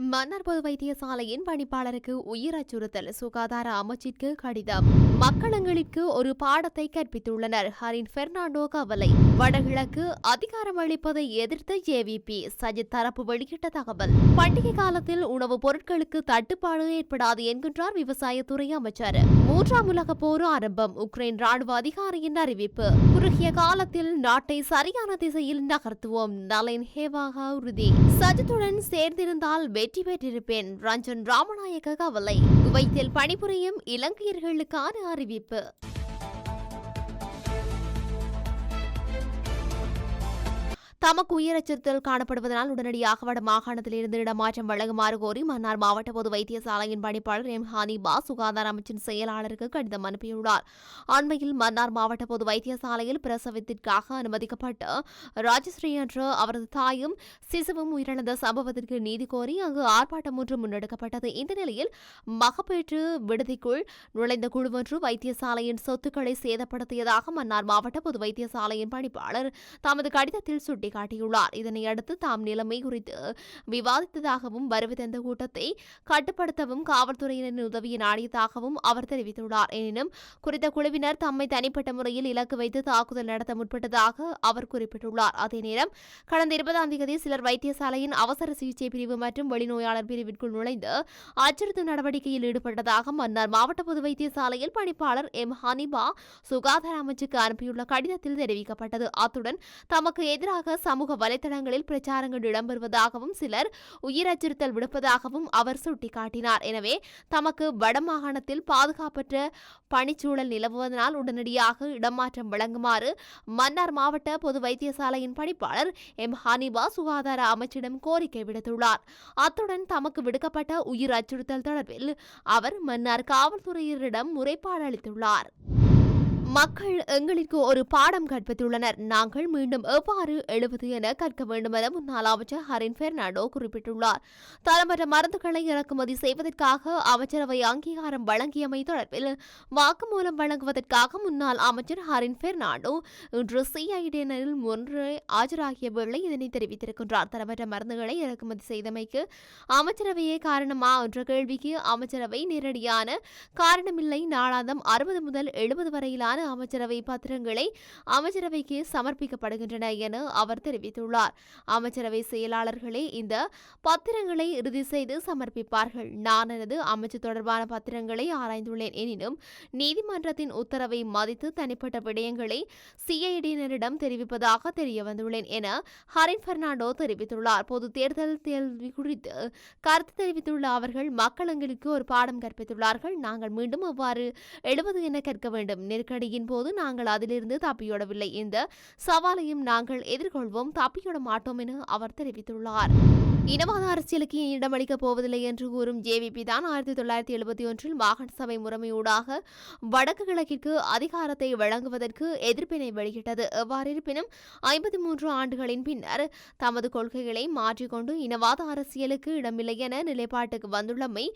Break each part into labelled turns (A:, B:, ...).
A: மன்னர் பொது வைத்தியசாலையின் பணிப்பாளருக்கு உயிர் அச்சுறுத்தல். சுகாதார அமைச்சிற்கு கடிதம். மக்களங்களுக்கு ஒரு பாடத்தை கற்பித்துள்ளனர். ஹரின் பெர்னாண்டோ கவலை. வடகிழக்கு அதிகாரம் அளிப்பதை எதிர்த்த ஜேவிபி சஜித் தரப்பு வெளியிட்ட தகவல். பண்டிகை காலத்தில் உணவுப் பொருட்களுக்கு தட்டுப்பாடு ஏற்படாது என்கின்றார் விவசாயத்துறை அமைச்சர். மூன்றாம் உலக போர் ஆரம்பம். உக்ரைன் ராணுவ அதிகாரியின் அறிவிப்பு. குறுகிய காலத்தில் நாட்டை சரியான திசையில் நகர்த்துவோம். நலின் ஹேவாகா உறுதி. சஜித்துடன் சேர்ந்திருந்தால் வெற்றி பெற்றிருப்பேன். ரஞ்சன் ராமநாயக்க கவலை குவைத்தில் பணிபுரியும் இலங்கையர்களுக்கான அறிவிப்பு. தமக்கு உயிர் அச்சுறுத்தல் காணப்படுவதனால் உடனடியாக வட மாகாணத்திலிருந்து இடமாற்றம் வழங்குமாறு கோரி மன்னார் மாவட்ட பொது வைத்தியசாலையின் பணிப்பாளர் எம் ஹானிபா சுகாதார அமைச்சின் செயலாளருக்கு கடிதம் அனுப்பியுள்ளார். அண்மையில் மன்னார் மாவட்ட பொது வைத்தியசாலையில் பிரசவத்திற்காக அனுமதிக்கப்பட்ட ராஜஸ்ரீ என்ற அவரது தாயும் சிசுவும் உயிரிழந்த சம்பவத்திற்கு நீதி கோரி அங்கு ஆர்ப்பாட்டம் ஒன்று முன்னெடுக்கப்பட்டது. இந்த நிலையில் மகப்பேற்று விடுதிக்குள் நுழைந்த குழுவொன்று வைத்தியசாலையின் சொத்துக்களை சேதப்படுத்தியதாக மன்னார் மாவட்ட பொது வைத்தியசாலையின் பணிப்பாளர் தமது கடிதத்தில் சுட்டிக்காட்டியுள்ளார் இதனையடுத்து தாம் நிலைமை குறித்து விவாதித்ததாகவும் வருவதெந்த கூட்டத்தை கட்டுப்படுத்தவும் காவல்துறையினரின் உதவியை நாடியதாகவும் அவர் தெரிவித்துள்ளார். எனினும் குறித்த குழுவினர் தம்மை தனிப்பட்ட முறையில் இலக்கு வைத்து தாக்குதல் நடத்த முற்பட்டதாக அவர் குறிப்பிட்டுள்ளார். அதே நேரம் கடந்த இருபதாம் தேதி சிலர் வைத்தியசாலையின் அவசர சிகிச்சை பிரிவு மற்றும் வெளிநோயாளர் பிரிவிற்குள் நுழைந்து அச்சுறுத்தும் நடவடிக்கையில் ஈடுபட்டதாக மன்னார் மாவட்ட பொது வைத்தியசாலையில் பணிப்பாளர் எம். ஹனிபா சுகாதார அமைச்சுக்கு அனுப்பியுள்ள கடிதத்தில் தெரிவிக்கப்பட்டது. அத்துடன் தமக்கு எதிராக சமூக வலைதளங்களில் பிரச்சாரங்கள் இடம்பெறுவதாகவும் சிலர் உயிர் அச்சுறுத்தல் விடுப்பதாகவும் அவர் சுட்டிக்காட்டினார். எனவே தமக்கு வடமாகாணத்தில் பாதுகாப்பற்ற பணிச்சூழல் நிலவுவதனால் உடனடியாக இடமாற்றம் வழங்குமாறு மன்னார் மாவட்ட பொது வைத்தியசாலையின் பணிப்பாளர் எம். ஹனிபா சுகாதார அமைச்சிடம் கோரிக்கை விடுத்துள்ளார். அத்துடன் தமக்கு விடுக்கப்பட்ட உயிர் அச்சுறுத்தல் தொடர்பில் அவர் மன்னார் காவல்துறையினரிடம் முறைப்பாடு அளித்துள்ளார். மக்கள் எங்களுக்கு ஒரு பாடம் கற்பித்துள்ளனர். நாங்கள் மீண்டும் எவ்வாறு எழுவது என கற்க வேண்டும் என முன்னாள் அமைச்சர் ஹரின் பெர்னாண்டோ குறிப்பிட்டுள்ளார். தரமற்ற மருந்துகளை இறக்குமதி செய்வதற்காக அமைச்சரவை அங்கீகாரம் வழங்கியமை தொடர்பில் வாக்குமூலம் வழங்குவதற்காக முன்னாள் அமைச்சர் ஹரின் பெர்னாண்டோ இன்று சிஐடியினரில் ஒன்று ஆஜராகிய வேளை இதனை தெரிவித்திருக்கின்றார். தரமற்ற மருந்துகளை இறக்குமதி செய்தமைக்கு அமைச்சரவையே காரணமா என்ற கேள்விக்கு அமைச்சரவை நேரடியான காரணமில்லை. நாளாந்தம் அறுபது முதல் எழுபது வரையிலான அமைச்சரவை பத்திரங்களை அமைச்சரவைக்கு சமர்ப்பிக்கப்படுகின்றன என அவர் தெரிவித்துள்ளார். அமைச்சரவை செயலாளர்களே இந்த பத்திரங்களை இறுதி செய்து சமர்ப்பிப்பார்கள். நான் எனது அமைச்சு தொடர்பான பத்திரங்களை ஆராய்ந்துள்ளேன். எனினும் நீதிமன்றத்தின் உத்தரவை மதித்து தனிப்பட்ட விடயங்களை சிஐடியினரிடம் தெரிவிப்பதாக தெரியவந்துள்ளேன் என ஹரின் பெர்னாண்டோ தெரிவித்துள்ளார். பொது தேர்தல் கேள்வி குறித்து கருத்து தெரிவித்துள்ள அவர்கள் மக்கள் எங்களுக்கு ஒரு பாடம் கற்பித்துள்ளார்கள். நாங்கள் மீண்டும் அவ்வாறு எழுபது என கற்க வேண்டும். நெருக்கடி நெருக்கடியின் போது நாங்கள் அதிலிருந்து தப்பியோடவில்லை இந்த சவாலையும் நாங்கள் எதிர்கொள்வோம். தப்பியோட மாட்டோம் என அவர் தெரிவித்துள்ளார். இனவாத அரசியலுக்கு இடமளிக்கப் போவதில்லை என்று கூறும் ஜேவிபி தான் ஆயிரத்தி தொள்ளாயிரத்தி எழுபத்தி ஒன்றில் மாகாண சபை முறைமையூடாக வடக்கு கிழக்கிற்கு அதிகாரத்தை வழங்குவதற்கு எதிர்ப்பினை வெளியிட்டது. எவ்வாறு இருப்பினும் ஐம்பத்தி மூன்று ஆண்டுகளின் பின்னர் தமது கொள்கைகளை மாற்றிக்கொண்டு இனவாத அரசியலுக்கு இடமில்லை என நிலைப்பாட்டுக்கு வந்துள்ளமை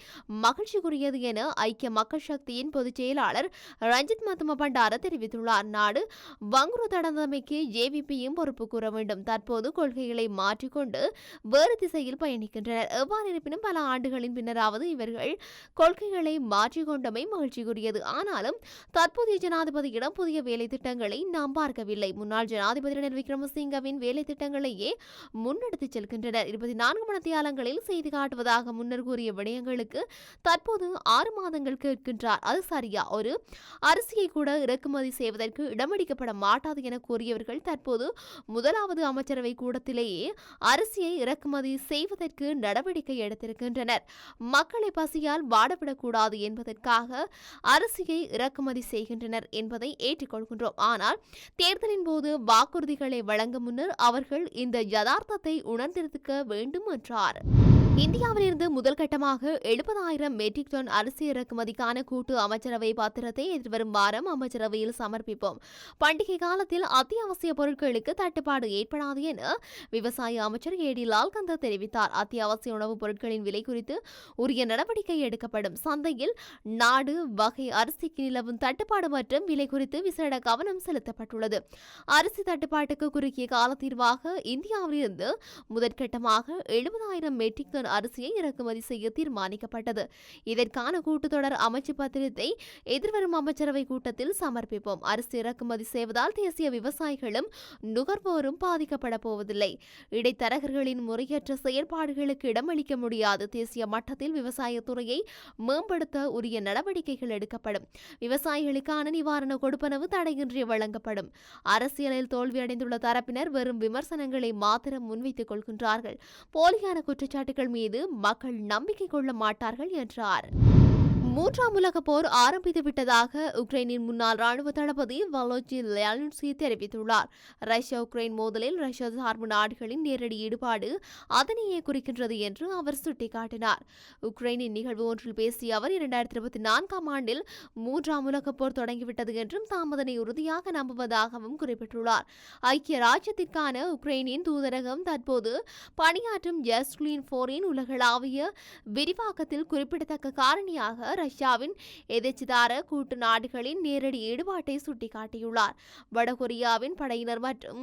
A: மகிழ்ச்சிக்குரியது என ஐக்கிய மக்கள் சக்தியின் பொதுச் செயலாளர் ரஞ்சித் மத்தும பண்டார தெரிவித்துள்ளார். நாடு வங்குரு தடந்தமைக்கு ஏவிபியும் பொறுப்பு கூற வேண்டும். தற்போது கொள்கைகளை மாற்றிக்கொண்டு வேறு திசையில் பயணிக்கின்றனர். எவ்வாறு இருப்பினும் பல ஆண்டுகளின் பின்னராவது இவர்கள் கொள்கைகளை மாற்றிக்கொண்டமை மகிழ்ச்சிக்குரியது. ஆனாலும் தற்போதைய ஜனாதிபதியிடம் புதிய வேலை திட்டங்களை நாம் பார்க்கவில்லை. முன்னாள் ஜனாதிபதி ரணில் விக்ரமசிங்கவின் வேலை திட்டங்களையே முன்னெடுத்துச் செல்கின்றனர். இருபத்தி நான்கு மணித்தியாலங்களில் செய்தி காட்டுவதாக முன்னர் கூறிய விடயங்களுக்கு தற்போது ஆறு மாதங்கள் கேட்கின்றார். அது சரியா? ஒரு அரிசியை கூட இறக்குமதி செய்வதற்கு இடமளிக்கப்பட மாட்டாது என கூறியவர்கள் தற்போது முதலாவது அமைச்சரவை கூடத்திலேயே அரிசியை இறக்குமதி செய்வதற்கு நடவடிக்கை எடுத்திருக்கின்றனர். மக்களை பசியால் வாடவிடக்கூடாது என்பதற்காக அரிசியை இறக்குமதி செய்கின்றனர் என்பதை ஏற்றுக்கொள்கின்றோம். ஆனால் தேர்தலின் போது வாக்குறுதிகளை வழங்க முன்னர் அவர்கள் இந்த யதார்த்தத்தை உணர்ந்திருக்க வேண்டும் என்றார். இந்தியாவிலிருந்து முதல் கட்டமாக எழுபதாயிரம் மெட்ரிக் டன் அரிசி இறக்குமதிக்கான கூட்டு அமைச்சரவை பத்திரத்தை எதிர்வரும் வாரம் அமைச்சரவையில் சமர்ப்பிப்போம். பண்டிகை காலத்தில் அத்தியாவசிய பொருட்களுக்கு தட்டுப்பாடு ஏற்படாது என விவசாய அமைச்சர் ஏ டி லால்கந்த தெரிவித்தார். அத்தியாவசிய உணவுப் பொருட்களின் விலை குறித்து உரிய நடவடிக்கை எடுக்கப்படும். சந்தையில் நாடு வகை அரிசிக்கு நிலவும் தட்டுப்பாடு மற்றும் விலை குறித்து விசேட கவனம் செலுத்தப்பட்டுள்ளது. அரிசி தட்டுப்பாட்டுக்கு குறுகிய கால தீர்வாக இந்தியாவிலிருந்து முதற்கட்டமாக எழுபதாயிரம் மெட்ரிக் டன் டன் அரிசியை இறக்குமதி செய்ய தீர்மானிக்கப்பட்டது. இதற்கான கூட்டத்தொடர் அமைச்சு பத்திரத்தை எதிர்வரும் அமைச்சரவை கூட்டத்தில் சமர்ப்பிப்போம். அரிசி இறக்குமதி செய்வதால் தேசிய விவசாயிகளும் நுகர்வோரும் பாதிக்கப்பட போவதில்லை. இடைத்தரகர்களின் முறையற்ற செயற்பாடுகளுக்கு இடமளிக்க முடியாது. தேசிய மட்டத்தில் விவசாயத்துறையை மேம்படுத்த உரிய நடவடிக்கைகள் எடுக்கப்படும். விவசாயிகளுக்கான நிவாரண கொடுப்பனவு தடையின்றி வழங்கப்படும். அரசியலில் தோல்வியடைந்துள்ள தரப்பினர் வெறும் விமர்சனங்களை மாத்திரம் முன்வைத்துக் கொள்கின்றார்கள். போலியான குற்றச்சாட்டுகள் மீது மக்கள் நம்பிக்கை கொள்ள மாட்டார்கள் என்றார். மூன்றாம் உலக போர் ஆரம்பித்து விட்டதாக உக்ரைனின் முன்னாள் ராணுவ தளபதி வலோஜி லியான்ஸ்கி தெரிவித்துள்ளார். ரஷ்யா உக்ரைன் மோதலில் ரஷ்யா சார்பு நாடுகளின் நேரடி ஈடுபாடு அதனையே குறிக்கின்றது என்று அவர் சுட்டிக்காட்டினார். உக்ரைனின் நிகழ்வு ஒன்றில் பேசிய அவர் இரண்டாயிரத்தி இருபத்தி நான்காம் ஆண்டில் மூன்றாம் உலக போர் தொடங்கிவிட்டது என்றும் தாம் அதனை உறுதியாக நம்புவதாகவும் குறிப்பிட்டுள்ளார். ஐக்கிய ராஜ்யத்திற்கான உக்ரைனின் தூதரகம் தற்போது பணியாற்றும் ஜஸ்லின் போரின் உலகளாவிய விரிவாக்கத்தில் குறிப்பிடத்தக்க காரணியாக ரஷ்யாவின் எதிர்ச்சிதார கூட்டு நாடுகளின் நேரடி ஈடுபாட்டை சுட்டிக்காட்டியுள்ளார். வடகொரியாவின் படையினர் மற்றும்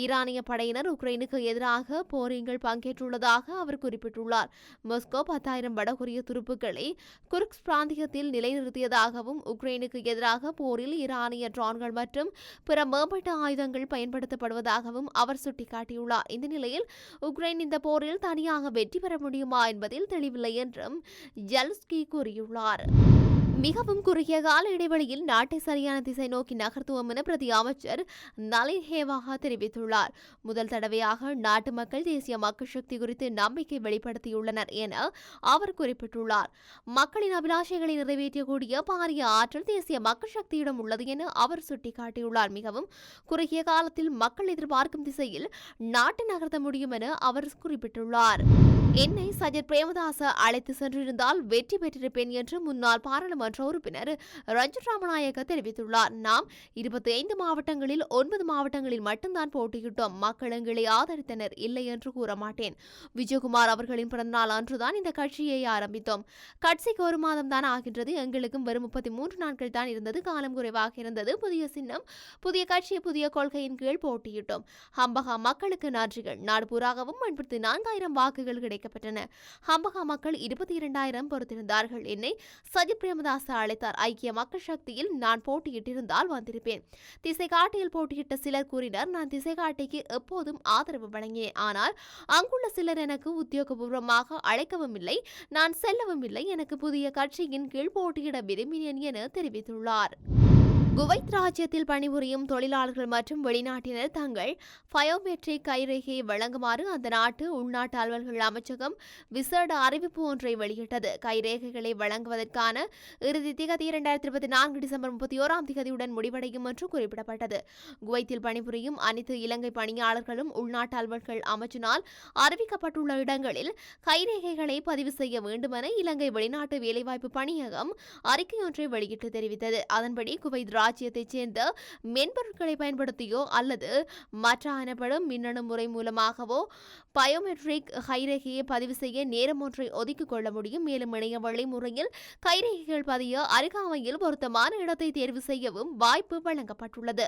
A: ஈரானிய படையினர் உக்ரைனுக்கு எதிராக போரிங்கள் பங்கேற்றுள்ளதாக அவர் குறிப்பிட்டுள்ளார். மொஸ்கோ பத்தாயிரம் வடகொரிய துருப்புக்களை குர்க்ஸ் பிராந்தியத்தில் நிலைநிறுத்தியதாகவும் உக்ரைனுக்கு எதிராக போரில் ஈரானிய ட்ரான்கள் மற்றும் பிற மேம்பட்ட ஆயுதங்கள் பயன்படுத்தப்படுவதாகவும் அவர் சுட்டிக்காட்டியுள்ளார். இந்த நிலையில் உக்ரைன் இந்த போரில் தனியாக வெற்றி பெற முடியுமா என்பதில் தெளிவில்லை என்றும் ஜெல்ஸ்கி கூறியுள்ளார். that. மிகவும் குறுகிய கால இடைவெளியில் நாட்டை சரியான திசை நோக்கி நகர்த்துவோம் என பிரதி அமைச்சர் நலின் தெரிவித்துள்ளார். முதல் தடவையாக நாட்டு மக்கள் தேசிய மக்கள் சக்தி குறித்து நம்பிக்கை வெளிப்படுத்தியுள்ளனர் என அவர் குறிப்பிட்டுள்ளார். மக்களின் அபிலாஷைகளை நிறைவேற்றக்கூடிய பாரிய ஆற்றல் தேசிய மக்கள் சக்தியிடம் உள்ளது என அவர் சுட்டிக்காட்டியுள்ளார். மிகவும் குறுகிய காலத்தில் மக்கள் எதிர்பார்க்கும் திசையில் நாட்டை நகர்த்த முடியும் என அவர் குறிப்பிட்டுள்ளார். என்னை சஜித் பிரேமதாச அழைத்து சென்றிருந்தால் வெற்றி பெற்றிருப்பேன் என்று முன்னாள் பாராளுமன்ற உறுப்பினர் ரஞ்சித் ராமநாயக தெரிவித்துள்ளார். நாம் இருபத்தி ஐந்து மாவட்டங்களில் ஒன்பது மாவட்டங்களில் மட்டும்தான் போட்டியிட்டோம். மக்கள் எங்களை ஆதரித்தனர். இல்லை என்று கூற மாட்டேன். விஜயகுமார் அவர்களின் பிறந்தநாள் அன்றுதான் இந்த கட்சியை ஆரம்பித்தோம். கட்சிக்கு ஒரு மாதம் தான் ஆகின்றது. எங்களுக்கும் வெறும் முப்பத்தி மூன்று நாட்கள் தான் இருந்தது. காலம் குறைவாக இருந்தது. புதிய சின்னம் புதிய கட்சி புதிய கொள்கையின் கீழ் போட்டியிட்டோம். ஹம்பகா மக்களுக்கு நன்றிகள். நாடு பூராகவும் எண்பத்தி நான்காயிரம் வாக்குகள் கிடைக்கப்பட்டன ஹம்பகா மக்கள் இருபத்தி இரண்டாயிரம் பொறுத்திருந்தார்கள். என்னை சஜித் தாசா அழைத்தார். ஐக்கிய மக்கள் சக்தியில் நான் போட்டியிட்டிருந்தால் வந்திருப்பேன். திசைகாட்டியில் போட்டியிட்ட சிலர் கூறினர் நான் திசைகாட்டிக்கு எப்போதும் ஆதரவு வழங்கினேன். ஆனால் அங்குள்ள சிலர் எனக்கு உத்தியோகபூர்வமாக அழைக்கவும் இல்லை. நான் செல்லவும் இல்லை. எனக்கு புதிய கட்சியின் கீழ் போட்டியிட விரும்பினேன் என தெரிவித்துள்ளார். குவைத் ராஜ்யத்தில் பணிபுரியும் தொழிலாளர்கள் மற்றும் வெளிநாட்டினர் தங்கள் பயோமெட்ரிக் கைரேகையை வழங்குமாறு அந்த நாட்டு உள்நாட்டு அலுவல்கள் அமைச்சகம் விசேட அறிவிப்பு ஒன்றை வெளியிட்டது. கைரேகைகளை வழங்குவதற்கான இறுதி திகதி இரண்டாயிரத்தி இருபத்தி நான்கு டிசம்பர் முப்பத்தி ஓராம் திகதியுடன் முடிவடையும் என்று குறிப்பிடப்பட்டது. குவைத்தில் பணிபுரியும் அனைத்து இலங்கை பணியாளர்களும் உள்நாட்டு அலுவல்கள் அமைச்சினால் அறிவிக்கப்பட்டுள்ள இடங்களில் கைரேகைகளை பதிவு செய்ய வேண்டுமென இலங்கை வெளிநாட்டு வேலைவாய்ப்பு பணியகம் அறிக்கை ஒன்றை வெளியிட்டு தெரிவித்தது. அதன்படி குவைத் ராஜ்யத்தைச் சேர்ந்த மென்பொருட்களை பயன்படுத்தியோ அல்லது மற்ற எனப்படும் மின்னணு முறை மூலமாகவோ பயோமெட்ரிக் கைரேகையை பதிவு செய்ய நேரம் ஒன்றை ஒதுக்கிக் கொள்ள முடியும். மேலும் இணைய வழி முறையில் கைரேகைகள் பதிய அருகாமையில் பொருத்தமான இடத்தை தேர்வு செய்யவும் வாய்ப்பு வழங்கப்பட்டுள்ளது.